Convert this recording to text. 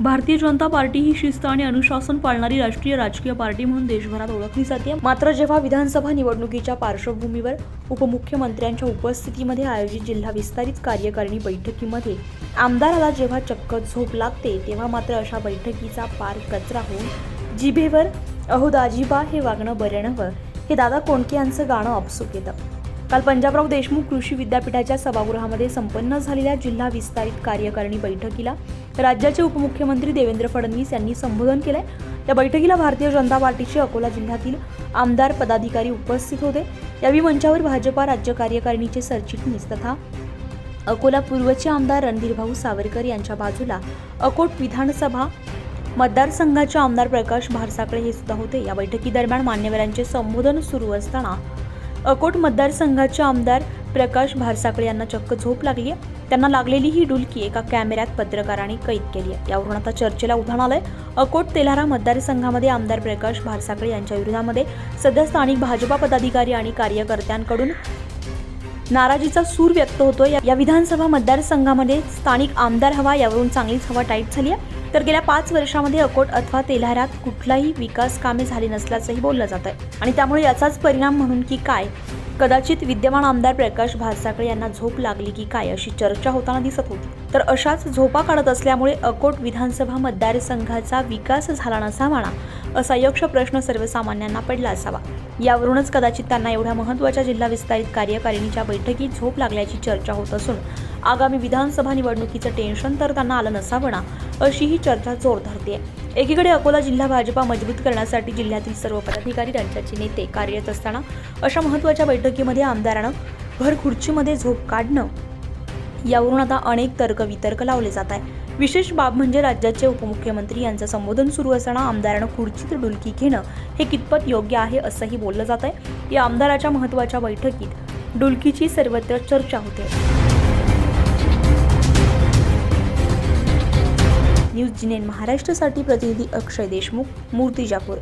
Bharatiya Janata party ही शिस्त आणि अनुशासन पाळणारी राष्ट्रीय राजकीय पार्टी म्हणून देशभरात ओळखली जाते. मात्र जेव्हा विधानसभा निवडणुकीच्या पार्श्वभूमीवर उपमुख्यमंत्र्यांच्या उपस्थितीमध्ये आयोजित जिल्हा विस्तारित कार्यकारिणी बैठकीमध्ये आमदाराला जेव्हा चक्क झोप लागते तेव्हा मात्र अशा बैठकीचा पार कचरा होऊन जिभेवर अहो दाजीबा हे वागणं बरं नव्हं. हे दादा कोंडके यांचं गाणं अपसुक येतं? काल पंजाबराव देशमुख कृषी विद्यापीठाच्या सभागृहामध्ये संपन्न झालेल्या जिल्हा विस्तारित कार्यकारिणी बैठकीला राज्याचे उपमुख्यमंत्री देवेंद्र फडणवीस यांनी संबोधन केलंय. या बैठकीला भारतीय जनता पार्टीचे अकोला जिल्ह्यातील आमदार पदाधिकारी उपस्थित होते. यावेळी मंचावर भाजपा राज्य कार्यकारिणीचे सरचिटणीस तथा अकोला पूर्वचे आमदार रणधीरभाऊ सावरकर यांच्या बाजूला अकोट विधानसभा मतदारसंघाचे आमदार प्रकाश भारसाकडे हे सुद्धा होते. या बैठकीदरम्यान मान्यवरांचे संबोधन सुरू असताना अकोट मतदारसंघाचे आमदार प्रकाश भारसाकडे यांना चक्क झोप लागली आहे त्यांना लागलेली ही डुलकी एका कॅमेऱ्यात पत्रकारांनी कैद केली आहे यावरून आता चर्चेला उधाण आलंय. अकोट तेल्हारा मतदारसंघामध्ये आमदार प्रकाश भारसाकडे यांच्या विरोधामध्ये सध्या स्थानिक भाजपा पदाधिकारी आणि कार्यकर्त्यांकडून नाराजीचा सूर व्यक्त होतोय. या विधानसभा मतदारसंघामध्ये स्थानिक आमदार हवा यावरून चांगलीच हवा टाईट झाली आहे तर गेल्या पाच वर्षामध्ये अकोट अथवा तेल्हारात कुठलाही विकास कामे झाली नसल्याचंही बोललं जात आहे आणि त्यामुळे याचाच परिणाम म्हणून की काय? कदाचित विद्यमान आमदार प्रकाश भारसाकडे यांना झोप लागली की काय अशी चर्चा होताना दिसत होती. तर अशाच झोपा काढत असल्यामुळे अकोट विधानसभा मतदारसंघाचा विकास झाला नसा म्हणा असा यक्ष प्रश्न सर्वसामान्यांना पडला असावा. यावरूनच कदाचित त्यांना एवढ्या महत्त्वाच्या जिल्हा विस्तारित कार्यकारिणीच्या बैठकीत झोप लागल्याची चर्चा होत असून आगामी विधानसभा निवडणुकीचं टेन्शन तर त्यांना आलं नसावं ना अशी ही चर्चा जोर धरते एकीकडे अकोला जिल्हा भाजपा मजबूत करण्यासाठी जिल्ह्यातील सर्व पदाधिकारी राज्याचे नेते कार्यरत असताना अशा महत्त्वाच्या बैठकीमध्ये आमदारानं भर खुर्चीमध्ये झोप काढणं यावरून आता अनेक तर्कवितर्क लावले जात आहे विशेष बाब म्हणजे राज्याचे उपमुख्यमंत्री यांचं संबोधन सुरू असताना आमदारानं खुर्चीत डुलकी घेणं हे कितपत योग्य आहे असंही बोललं जात आहे. या आमदाराच्या महत्त्वाच्या बैठकीत डुलकीची सर्वत्र चर्चा होते. न्यूज जिनेन महाराष्ट्रासाठी प्रतिनिधी अक्षय देशमुख मूर्तिजापूर.